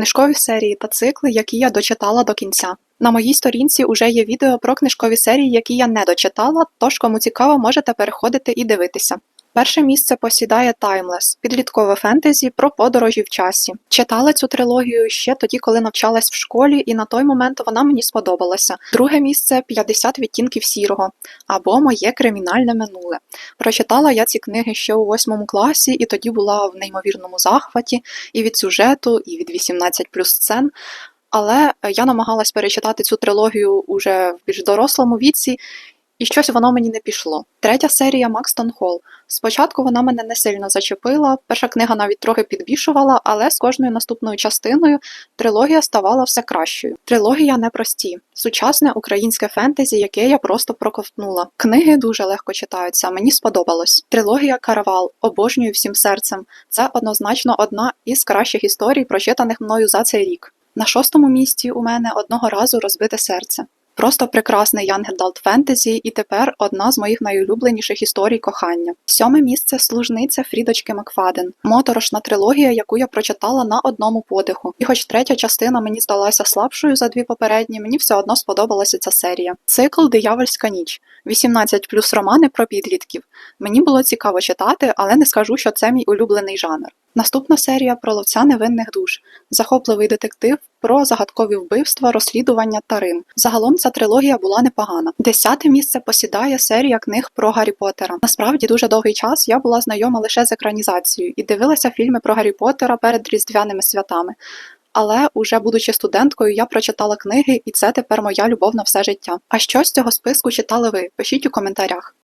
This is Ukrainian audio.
книжкові серії та цикли, які я дочитала до кінця. На моїй сторінці уже є відео про книжкові серії, які я не дочитала, тож кому цікаво, можете переходити і дивитися. Перше місце посідає Timeless – підліткове фентезі про подорожі в часі. Читала цю трилогію ще тоді, коли навчалась в школі, і на той момент вона мені сподобалася. Друге місце 50 відтінків сірого або Моє кримінальне минуле. Прочитала я ці книги ще у восьмому класі, і тоді була в неймовірному захваті і від сюжету, і від 18 плюс сцен. Але я намагалась перечитати цю трилогію уже в більш дорослому віці, і щось воно мені не пішло. Третя серія Макстон Холл. Спочатку вона мене не сильно зачепила. Перша книга навіть трохи підбільшувала, але з кожною наступною частиною трилогія ставала все кращою. Трилогія непрості, сучасне українське фентезі, яке я просто проковтнула. Книги дуже легко читаються. Мені сподобалось. Трилогія Каравал обожнюю всім серцем. Це однозначно одна із кращих історій, прочитаних мною за цей рік. На шостому місці у мене одного разу розбите серце. Просто прекрасний янгедалт фентезі, і тепер одна з моїх найулюбленіших історій кохання. Сьоме місце служниця Фрідочки Макфаден, моторошна трилогія, яку я прочитала на одному подиху. І хоч третя частина мені здалася слабшою за дві попередні, мені все одно сподобалася ця серія. Цикл Диявольська ніч, 18 плюс романи про підлітків. Мені було цікаво читати, але не скажу, що це мій улюблений жанр. Наступна серія про ловця невинних душ, захопливий детектив про загадкові вбивства, розслідування та Рим. Загалом ця трилогія була непогана. Десяте місце посідає серія книг про Гаррі Поттера. Насправді дуже довгий час я була знайома лише з екранізацією і дивилася фільми про Гаррі Поттера перед різдвяними святами. Але уже будучи студенткою, я прочитала книги, і це тепер моя любов на все життя. А що з цього списку читали ви? Пишіть у коментарях.